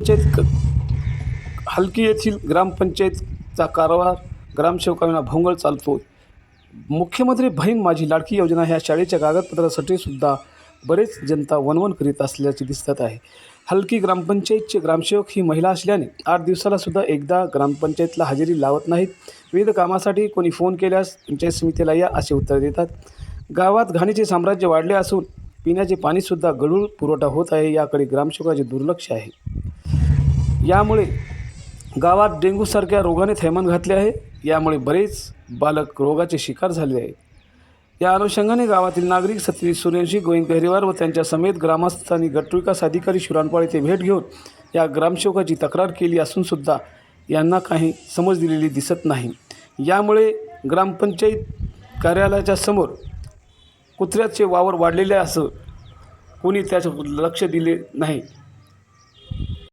पंचायत हलकी येथील ग्रामपंचायतचा कारभार ग्रामसेवकांना भोंगळ चालतो मुख्यमंत्री बहीण माझी लाडकी योजना ह्या शाळेच्या कागदपत्रासाठी सुद्धा बरेच जनता वनवन करीत असल्याचे दिसत आहे. हलकी ग्रामपंचायतचे ग्रामसेवक ही महिला असल्याने आठ दिवसाला सुद्धा एकदा ग्रामपंचायतला हजेरी लावत नाहीत. विविध कामासाठी कोणी फोन केल्यास पंचायत समितीला या असे उत्तर देतात. गावात घाणीचे साम्राज्य वाढले असून पिण्याचे पाणीसुद्धा गढूळ पुरवठा होत आहे याकडे ग्रामसेवकाचे दुर्लक्ष आहे. यामुळे गावात डेंग्यूसारख्या रोगाने थैमान घातले आहे. यामुळे बरेच बालक रोगाचे शिकार झाले आहेत. या अनुषंगाने गावातील नागरिक सत्य सूर्यवंशी गोविंद गहिरीवार व त्यांच्या समेत ग्रामस्थांनी गटविकास अधिकारी शिराणपाळ येथे भेट घेऊन या ग्रामसेवकाची तक्रार केली असूनसुद्धा यांना काही समज दिलेली दिसत नाही. यामुळे ग्रामपंचायत कार्यालयाच्या समोर कुत्र्याचे वावर वाढलेले असं कोणी त्याचं लक्ष दिले नाही.